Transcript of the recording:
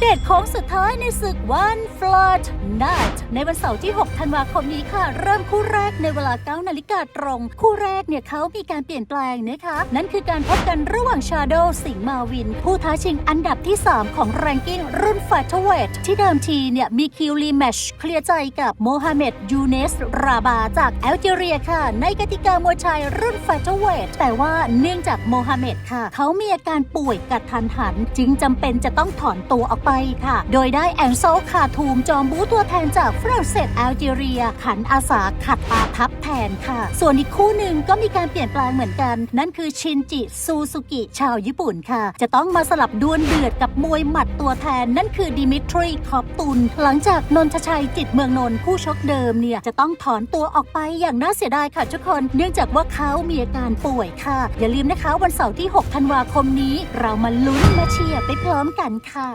เดตโค้งสุดท้ายในศึก One Flood Night ในวันเสาร์ที่ 6 ธันวาคมนี้ค่ะ เริ่มคู่แรกในเวลา 9 นาฬิกาตรง คู่แรกเนี่ยเขามีการเปลี่ยนแปลงนะคะ นั่นคือการพบกันระหว่างชาโดสิงห์มาวิน ผู้ท้าชิงอันดับที่ 3 ของแรงกิ้งรุ่นฟ a t เวทที่เดิมทีเนี่ยมีคิวรีแมชเคลียร์ใจกับโมฮัมเหม็ดยูเนส ราบาจากแอลจีเรียค่ะ ในกติกามวยชายรุ่นฟ a t เวทแต่ว่าเนื่องจากโมฮัมเหม็ดค่ะ เขามีอาการป่วยกระทันหัน จึงจำเป็นจะต้องถอนตัวออกไปค่ะ โดยได้แอนโซคาทูมจอมบูตัวแทนจากฝรั่งเศสแอลจีเรีย ขันอาสาขัดตาทับแทนค่ะ ส่วนอีกคู่หนึ่งก็มีการเปลี่ยนแปลงเหมือนกัน นั่นคือชินจิซูซูกิชาวญี่ปุ่นค่ะ จะต้องมาสลับดวลเดือดกับมวยหมัดตัวแทน นั่นคือดิมิทรีคอปตุน หลังจากนนทชัยจิตเมืองนนท์ผู้ชกเดิมเนี่ยจะต้องถอนตัวออกไปอย่างน่าเสียดายค่ะทุกคน เนื่องจากว่าเขามีอาการป่วยค่ะ อย่าลืมนะคะวันเสาร์ที่ 6 ธันวาคมนี้ เรามาลุ้นมาเชียร์ไปพร้อมกันค่ะ